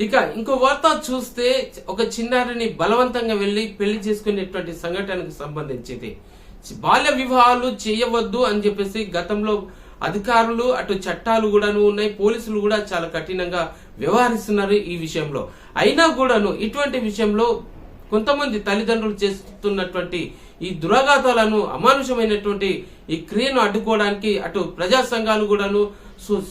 ఇక ఇంకో వార్త చూస్తే ఒక చిన్నారిని బలవంతంగా వెళ్ళి పెళ్ళి చేసుకునేటువంటి సంఘటనకు సంబంధించింది. బాల్య వివాహాలు చేయవద్దు అని చెప్పేసి గతంలో అధికారులు అటు చట్టాలు కూడాను ఉన్నాయి పోలీసులు కూడా చాలా కఠినంగా వ్యవహరిస్తున్నారు ఈ విషయంలో. అయినా కూడాను ఇటువంటి విషయంలో కొంతమంది తల్లిదండ్రులు చేస్తున్నటువంటి ఈ దురాఘాతాలను అమానుషమైనటువంటి ఈ క్రియను అడ్డుకోవడానికి అటు ప్రజా సంఘాలు కూడాను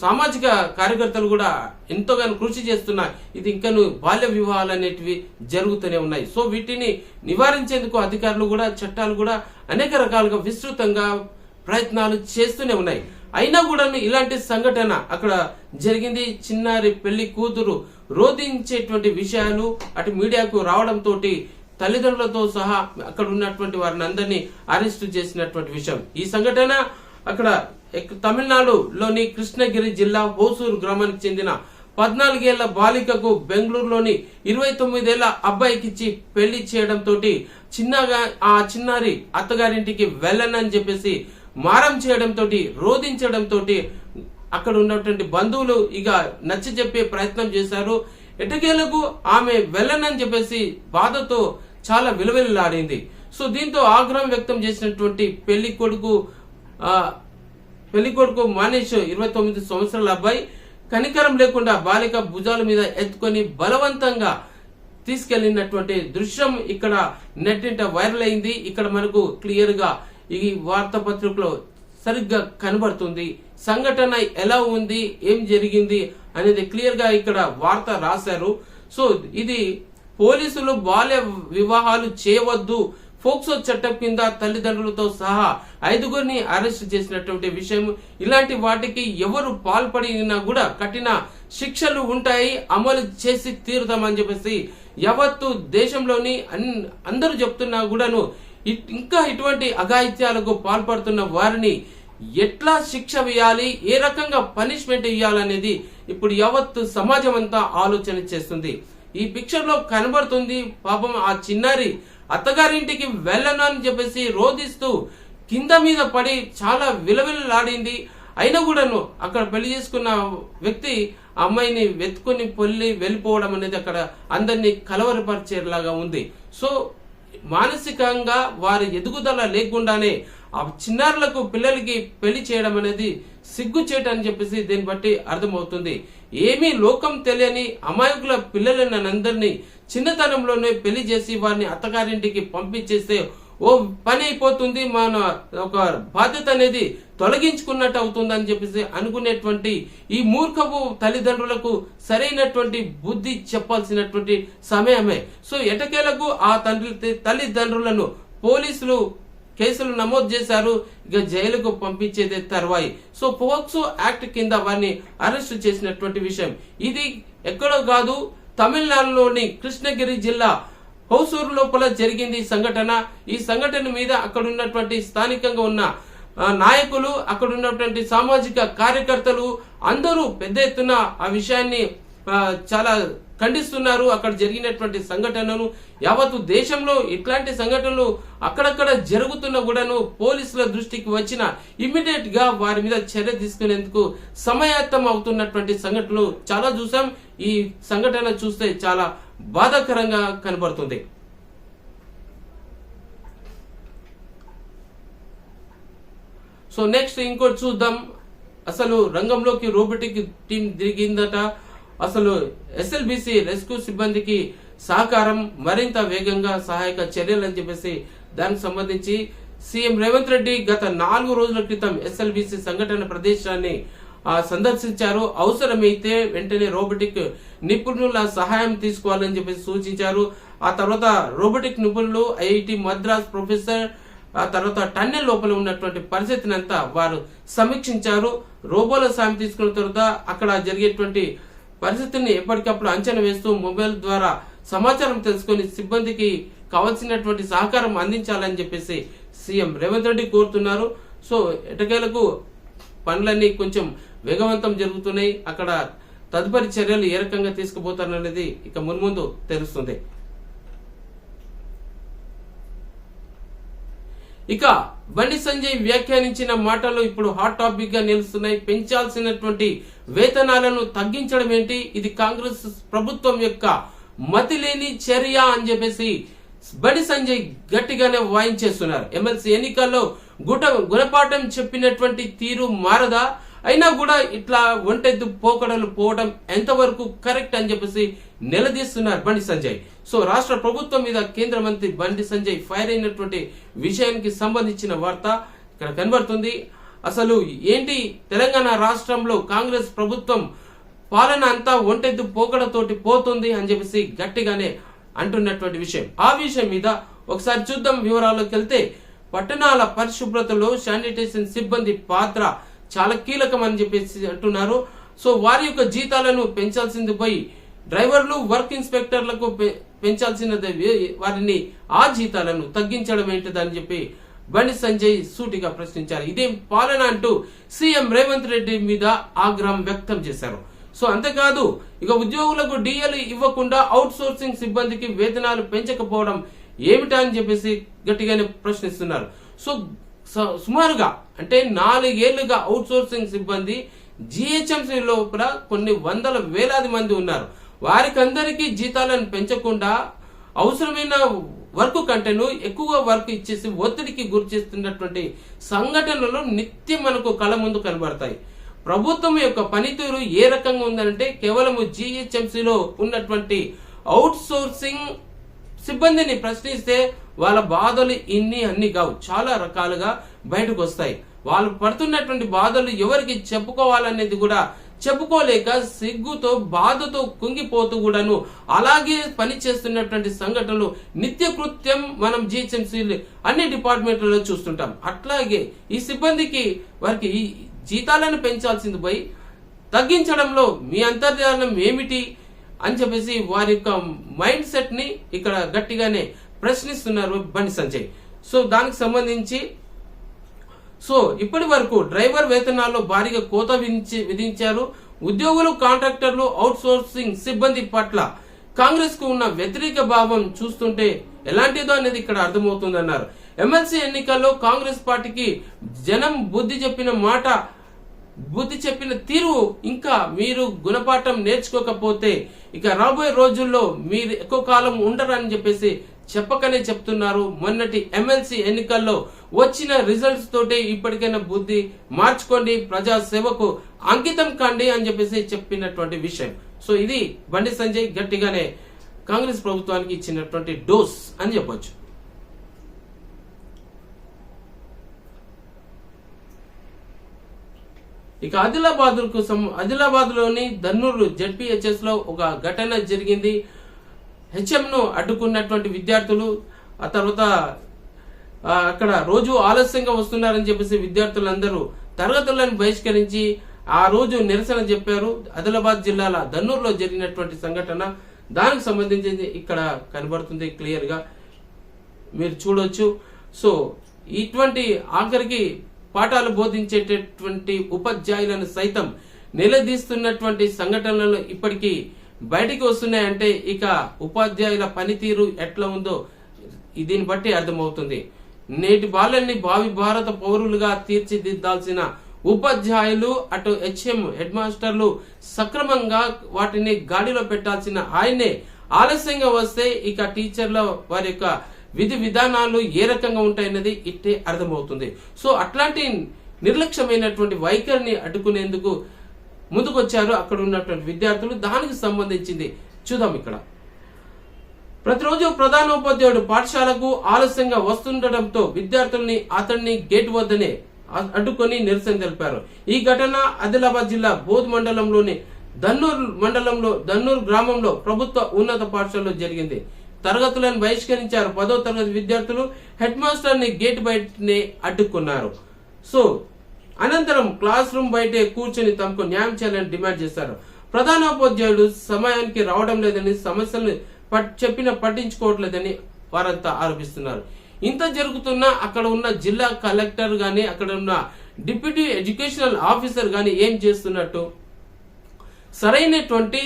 సామాజిక కార్యకర్తలు కూడా ఎంతోగానో కృషి చేస్తున్నాయి. ఇది ఇంకను బాల్య వివాహాలు అనేటివి జరుగుతూనే ఉన్నాయి. సో వీటిని నివారించేందుకు అధికారులు కూడా చట్టాలు కూడా అనేక రకాలుగా విస్తృతంగా ప్రయత్నాలు చేస్తూనే ఉన్నాయి. అయినా కూడా ఇలాంటి సంఘటన అక్కడ జరిగింది. చిన్నారి పెళ్ళి కూతురు రోధించేటువంటి విషయాలు అటు మీడియాకు రావడంతో తల్లిదండ్రులతో సహా అక్కడ ఉన్నటువంటి వారిని అందరినీ అరెస్టు చేసినటువంటి విషయం. ఈ సంఘటన అక్కడ తమిళనాడులోని కృష్ణగిరి జిల్లా హోసూరు గ్రామానికి చెందిన పద్నాలుగేళ్ళ బాలికకు బెంగళూరులోని ఇరవై తొమ్మిదేళ్ళ అబ్బాయికిచ్చి పెళ్ళి చేయడంతో చిన్నగా ఆ చిన్నారి అత్తగారింటికి వెళ్ళనని చెప్పేసి మారం చేయడంతో రోధించడంతో అక్కడ ఉన్నటువంటి బంధువులు ఇక నచ్చ చెప్పే ప్రయత్నం చేశారు. ఎటకేలకు ఆమె వెళ్ళనని చెప్పేసి బాధతో చాలా విలువెల్లాడింది. సో దీంతో ఆగ్రహం వ్యక్తం చేసినటువంటి పెళ్ళి కొడుకు పెళ్ళి కొడుకు మానేష్ ఇరవై తొమ్మిది సంవత్సరాల అబ్బాయి కనికరం లేకుండా బాలిక భుజాల మీద ఎత్తుకొని బలవంతంగా తీసుకెళ్ళినటువంటి దృశ్యం ఇక్కడ నెట్టింట వైరల్ అయింది. ఇక్కడ మనకు క్లియర్గా ఈ వార్తాపత్రికలో సరిగ్గా కనబడుతుంది. సంఘటన ఎలా ఉంది? ఏం జరిగింది? అనేది క్లియర్గా ఇక్కడ వార్త రాశారు. సో ఇది పోలీసులు బాల్య వివాహాలు చేయవద్దు ఫోక్సో చట్టం కింద తల్లిదండ్రులతో సహా ఐదుగురిని అరెస్ట్ చేసినటువంటి విషయం. ఇలాంటి వాటికి ఎవరు పాల్పడినా కూడా కఠిన శిక్షలు ఉంటాయి. అమలు చేసి తీరుతామని చెప్పేసి యావత్తు దేశంలోని అన్- అందరూ చెప్తున్నా కూడాను ఇంకా ఇటువంటి అఘాయిత్యాలకు పాల్పడుతున్న వారిని ఎట్లా శిక్ష వేయాలి? ఏ రకంగా పనిష్మెంట్ ఇవ్వాలనేది ఇప్పుడు యావత్తు సమాజం అంతా ఆలోచన చేస్తుంది. ఈ పిక్చర్లో కనబడుతుంది పాపం ఆ చిన్నారి అత్తగారింటికి వెళ్ళను అని చెప్పేసి రోధిస్తూ కింద మీద పడి చాలా విలవిల్లాడింది. అయినా కూడాను అక్కడ పెళ్ళి చేసుకున్న వ్యక్తి అమ్మాయిని వెతుకొని పొల్లి వెళ్ళిపోవడం అనేది అక్కడ అందరినీ కలవరపరిచేలాగా ఉంది. సో మానసికంగా వారి ఎదుగుదల లేకుండానే ఆ చిన్నారులకు పిల్లలకి పెళ్ళి చేయడం అనేది సిగ్గు చేయటం చెప్పేసి దీన్ని బట్టి అర్థమవుతుంది. ఏమీ లోకం తెలియని అమాయకుల పిల్లలనందరినీ చిన్నతనంలోనే పెళ్ళి చేసి వారిని అత్తగారింటికి పంపించేస్తే ఓ పని అయిపోతుంది. మన ఒక బాధ్యత అనేది తొలగించుకున్నట్టు అవుతుంది అని చెప్పేసి అనుకునేటువంటి ఈ మూర్ఖపు తల్లిదండ్రులకు సరైనటువంటి బుద్ధి చెప్పాల్సినటువంటి సమయమే. సో ఎటకేలకు ఆ తండ్రి తల్లిదండ్రులను పోలీసులు కేసులు నమోదు చేశారు. ఇక జైలుకు పంపించేదే తర్వాయి. సో పోక్సో యాక్ట్ కింద వారిని అరెస్ట్ చేసినటువంటి విషయం. ఇది ఎక్కడో కాదు తమిళనాడులోని కృష్ణగిరి జిల్లా హౌసూరు లోపల జరిగింది ఈ సంఘటన. ఈ సంఘటన మీద అక్కడ ఉన్నటువంటి స్థానికంగా ఉన్న నాయకులు అక్కడ ఉన్నటువంటి సామాజిక కార్యకర్తలు అందరూ పెద్ద ఎత్తున ఆ విషయాన్ని చాలా ఖండిస్తున్నారు. అక్కడ జరిగినటువంటి సంఘటనను యావత్తు దేశంలో ఇట్లాంటి సంఘటనలు అక్కడక్కడ జరుగుతున్న కూడాను పోలీసుల దృష్టికి వచ్చిన ఇమ్మీడియట్గా వారి మీద చర్య తీసుకునేందుకు సమయాత్తం అవుతున్నటువంటి సంఘటనలు చాలా చూసాం ఈ సంఘటన చూస్తే చాలా బాధాకరంగా కనబడుతుంది. సో నెక్స్ట్ ఇంకోటి చూద్దాం. అసలు రంగంలోకి రోబోటిక్ టీం దిగిందట. అసలు ఎస్ఎల్బిసి రెస్క్యూ సిబ్బందికి సహకారం మరింత వేగంగా సహాయక చర్యలు అని చెప్పేసి దానికి సంబంధించి సీఎం రేవంత్ రెడ్డి గత నాలుగు రోజుల క్రితం ఎస్ఎల్బిసి సంఘటన ప్రదేశాన్ని సందర్శించారు. అవసరమైతే వెంటనే రోబోటిక్ నిపుణుల సహాయం తీసుకోవాలని చెప్పేసి సూచించారు. ఆ తర్వాత రోబోటిక్ నిపుణులు ఐఐటి మద్రాస్ ప్రొఫెసర్ ఆ తర్వాత టన్నెల్ లోపల ఉన్నటువంటి పరిస్థితిని అంతా వారు సమీక్షించారు. రోబోల సాయం తీసుకున్న తర్వాత అక్కడ జరిగేటువంటి పరిస్థితిని ఎప్పటికప్పుడు అంచనా వేస్తూ మొబైల్ ద్వారా సమాచారం తెలుసుకొని సిబ్బందికి కావాల్సినటువంటి సహకారం అందించాలని చెప్పేసి సీఎం రేవంత్ రెడ్డి కోరుతున్నారు. సో ఎటకేలకు పనులన్నీ కొంచెం వేగవంతం జరుగుతున్నాయి. అక్కడ తదుపరి చర్యలు ఏ రకంగా తీసుకుపోతారనేది ఇక మున్ముందు తెలుస్తుంది. ఇక బండి సంజయ్ వ్యాఖ్యానించిన మాటలు ఇప్పుడు హాట్ టాపిక్గా నిలుస్తున్నాయి. పెంచాల్సినటువంటి వేతనాలను తగ్గించడం ఏంటి? ఇది కాంగ్రెస్ ప్రభుత్వం యొక్క మతి లేని చర్య అని చెప్పేసి బండి సంజయ్ గట్టిగానే వాయించేస్తున్నారు ఎమ్మెల్సీ ఎన్నికల్లో గుట గుణపాఠం చెప్పినటువంటి తీరు మారదా? అయినా కూడా ఇట్లా ఒంటెద్దు పోకడలు పోవడం ఎంతవరకు కరెక్ట్ అని చెప్పేసి నిలదీస్తున్నారు బండి సంజయ్. సో రాష్ట్ర ప్రభుత్వం మీద కేంద్ర మంత్రి బండి సంజయ్ ఫైర్ అయినటువంటి విషయానికి సంబంధించిన వార్త ఇక్కడ కనబడుతుంది. అసలు ఏంటి తెలంగాణ రాష్ట్రంలో కాంగ్రెస్ ప్రభుత్వం పాలన అంతా ఒంటెద్దు పోకడతోటి పోతుంది అని చెప్పేసి గట్టిగానే అంటున్నటువంటి విషయం. ఆ విషయం మీద ఒకసారి చూద్దాం వివరాల్లోకి వెళ్తే పట్టణాల పరిశుభ్రతలో శానిటేషన్ సిబ్బంది పాత్ర చాలా కీలకం అని చెప్పేసి అంటున్నారు. సో వారి యొక్క జీతాలను పెంచాల్సింది పోయి డ్రైవర్లు వర్క్ ఇన్స్పెక్టర్లకు పె- పెంచాల్సినది వారిని ఆ జీతాలను తగ్గించడం ఏంటిదని చెప్పి బండి సంజయ్ సూటిగా ప్రశ్నించారు. ఇదేం పాలన అంటూ సీఎం రేవంత్ రెడ్డి మీద ఆగ్రహం వ్యక్తం చేశారు. సో అంతేకాదు ఇక ఉద్యోగులకు డిఎల్ ఇవ్వకుండా అవుట్ సోర్సింగ్ సిబ్బందికి వేతనాలు పెంచకపోవడం ఏమిటా అని చెప్పేసి గట్టిగానే ప్రశ్నిస్తున్నారు. సో సుమారుగా అంటే నాలుగేళ్ళుగా అవుట్ సోర్సింగ్ సిబ్బంది జిహెచ్ఎంసీ లోపల కొన్ని వందల వేలాది మంది ఉన్నారు. వారికందరికీ జీతాలను పెంచకుండా అవసరమైన వర్క్ కంటేను ఎక్కువ వర్క్ ఇచ్చేసి ఒత్తిడికి గురి చేస్తున్నటువంటి సంఘటనలు నిత్యం మనకు కళ్ళ ముందు కనబడతాయి. ప్రభుత్వం యొక్క పనితీరు ఏ రకంగా ఉందంటే కేవలం జిహెచ్ఎంసీలో ఉన్నటువంటి అవుట్ సోర్సింగ్ సిబ్బందిని ప్రశ్నిస్తే వాళ్ళ బాధలు ఇన్ని అన్ని కావు. చాలా రకాలుగా బయటకు వస్తాయి. వాళ్ళు పడుతున్నటువంటి బాధలు ఎవరికి చెప్పుకోవాలనేది కూడా చెప్పుకోలేక సిగ్గుతో బాధతో కుంగిపోతూ కూడాను అలాగే పని చేస్తున్నటువంటి సంఘటనలు నిత్య కృత్యం మనం జిహెచ్ఎంసీ అన్ని డిపార్ట్మెంట్లలో చూస్తుంటాం. అట్లాగే ఈ సిబ్బందికి వారికి ఈ జీతాలను పెంచాల్సింది పోయి తగ్గించడంలో మీ అంతర్జాలం ఏమిటి? అని చెప్పేసి వారి యొక్క మైండ్ సెట్ని ఇక్కడ గట్టిగానే ప్రశ్నిస్తున్నారు బండి సంజయ్. సో దానికి సంబంధించి సో ఇప్పటి వరకు డ్రైవర్ వేతనాల్లో భారీగా కోత విధించి విధించారు. ఉద్యోగులు కాంట్రాక్టర్లు అవుట్ సోర్సింగ్ సిబ్బంది పట్ల కాంగ్రెస్కు ఉన్న వ్యతిరేక భావం చూస్తుంటే ఎలాంటిదో అనేది ఇక్కడ అర్థమవుతుందన్నారు. ఎమ్మెల్సీ ఎన్నికల్లో కాంగ్రెస్ పార్టీకి జనం బుద్ధి చెప్పిన మాట బుద్ధి చెప్పిన తీరు ఇంకా మీరు గుణపాఠం నేర్చుకోకపోతే ఇక రాబోయే రోజుల్లో మీరు ఎక్కువ కాలం ఉండరని చెప్పేసి చెప్పకనే చెప్తున్నారు. మొన్నటి ఎమ్మెల్సీ ఎన్నికల్లో వచ్చిన రిజల్ట్స్ తోటి ఇప్పటికైనా బుద్ధి మార్చుకోండి ప్రజా సేవకు అంకితం కండి అని చెప్పేసి చెప్పినటువంటి విషయం. సో ఇది బండి సంజయ్ గట్టిగానే కాంగ్రెస్ ప్రభుత్వానికి ఇచ్చినటువంటి డోస్ అని చెప్పొచ్చు. ఇక ఆదిలాబాద్కు ఆదిలాబాద్లోని దన్నూరు జడ్పీహెచ్ఎస్లో ఒక ఘటన జరిగింది. హెచ్ఎం ను అడ్డుకున్నటువంటి విద్యార్థులు ఆ తర్వాత అక్కడ రోజు ఆలస్యంగా వస్తున్నారని చెప్పేసి విద్యార్థులందరూ తరగతులను బహిష్కరించి ఆ రోజు నిరసన చెప్పారు. ఆదిలాబాద్ జిల్లాల ధన్నూరులో జరిగినటువంటి సంఘటన దానికి సంబంధించి ఇక్కడ కనబడుతుంది క్లియర్గా మీరు చూడొచ్చు. సో ఇటువంటి ఆఖరికి పాఠాలు బోధించేటటువంటి ఉపాధ్యాయులను సైతం నిలదీస్తున్నటువంటి సంఘటనలు ఇప్పటికీ బయటికి వస్తున్నాయంటే ఇక ఉపాధ్యాయుల పనితీరు ఎట్లా ఉందో దీన్ని బట్టి అర్థమవుతుంది. నేటి బాలల్ని భావి భారత పౌరులుగా తీర్చిదిద్దాల్సిన ఉపాధ్యాయులు అటు హెచ్ఎం హెడ్ మాస్టర్లు సక్రమంగా వాటిని గాడిలో పెట్టాల్సిన ఆయనే. ఆలస్యంగా వస్తే ఇక టీచర్ల వారి యొక్క విధి విధానాలు ఏ రకంగా ఉంటాయన్నది ఇట్టే అర్థమవుతుంది. సో అట్లాంటి నిర్లక్ష్యమైనటువంటి వైఖరిని అడ్డుకునేందుకు ముందుకొచ్చారు అక్కడ ఉన్నటువంటి విద్యార్థులు. దానికి సంబంధించింది చూద్దాం ఇక్కడ. ప్రతిరోజు ప్రధానోపాధ్యాయుడు పాఠశాలకు ఆలస్యంగా వస్తుండటంతో విద్యార్థుల్ని అతన్ని గేట్ వద్దనే అడ్డుకొని నిరసన తెలిపారు. ఈ ఘటన ఆదిలాబాద్ జిల్లా బోధ్ మండలంలోని దన్నూర్ మండలంలో దన్నూర్ గ్రామంలో ప్రభుత్వ ఉన్నత పాఠశాలలో జరిగింది. తరగతులను బహిష్కరించారు. పదో తరగతి విద్యార్థులు హెడ్ మాస్టర్ని గేట్ బయటనే అడ్డుకున్నారు. సో అనంతరం క్లాస్ రూమ్ బయటే కూర్చొని తమకు న్యాయం చేయాలని డిమాండ్ చేశారు. ప్రధానోపాధ్యాయుడు సమయానికి రావడం లేదని సమస్యలను పట్- చెప్పిన పట్టించుకోవట్లేదని వారంతా ఆరోపిస్తున్నారు. ఇంత జరుగుతున్నా అక్కడ ఉన్న జిల్లా కలెక్టర్ గాని అక్కడ ఉన్న డిప్యూటీ ఎడ్యుకేషనల్ ఆఫీసర్ గాని ఏం చేస్తున్నట్టు సరైనటువంటి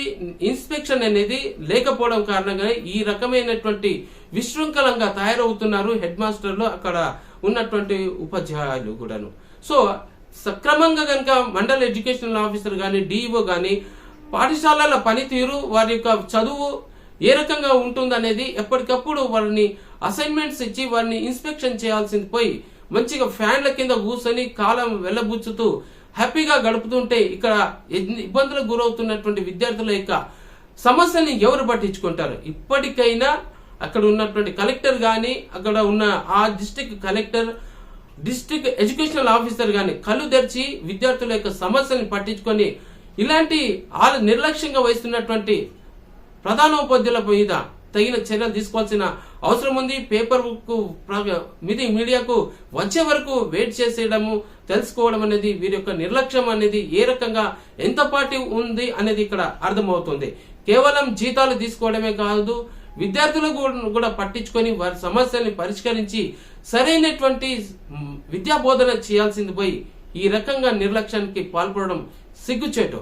ఇన్స్పెక్షన్ అనేది లేకపోవడం కారణంగా ఈ రకమైనటువంటి విశృంఖలంగా తయారవుతున్నారు హెడ్ మాస్టర్లు అక్కడ ఉన్నటువంటి ఉపాధ్యాయులు కూడాను. సో సక్రమంగా కనుక మండల ఎడ్యుకేషనల్ ఆఫీసర్ కానీ డిఈఓ కానీ పాఠశాలల పనితీరు వారి యొక్క చదువు ఏ రకంగా ఉంటుందనేది ఎప్పటికప్పుడు వారిని అసైన్మెంట్స్ ఇచ్చి వారిని ఇన్స్పెక్షన్ చేయాల్సింది పోయి మంచిగా ఫ్యాన్ల కింద కూర్చొని కాలం వెళ్ళబుచ్చుతూ హ్యాపీగా గడుపుతుంటే ఇక్కడ ఇబ్బందులకు గురవుతున్నటువంటి విద్యార్థుల యొక్క సమస్యల్ని ఎవరు పట్టించుకుంటారు? ఇప్పటికైనా అక్కడ ఉన్నటువంటి కలెక్టర్ కానీ అక్కడ ఉన్న ఆ district collector district educational officer గాని కళ్ళు తెరిచి విద్యార్థుల యొక్క సమస్యని పట్టించుకొని ఇలాంటి ఆ నిర్లక్ష్యంగా వహిస్తున్నటువంటి ప్రధానోపాధ్యాయుల మీద తగిన చర్యలు తీసుకోవాల్సిన అవసరం ఉంది. పేపర్ బుక్ మీడియాకు వచ్చే వరకు వెయిట్ చేసేయడము తెలుసుకోవడం అనేది వీరి యొక్క నిర్లక్ష్యం అనేది ఏ రకంగా ఎంత పాటి ఉంది అనేది ఇక్కడ అర్థమవుతుంది. కేవలం జీతాలు తీసుకోవడమే కాదు విద్యార్థులు కూడా- కూడా పట్టించుకొని వారి సమస్యల్ని పరిష్కరించి సరైనటువంటి విద్యా బోధన చేయాల్సింది పోయి ఈ రకంగా నిర్లక్ష్యానికి పాల్పడడం సిగ్గుచేటు.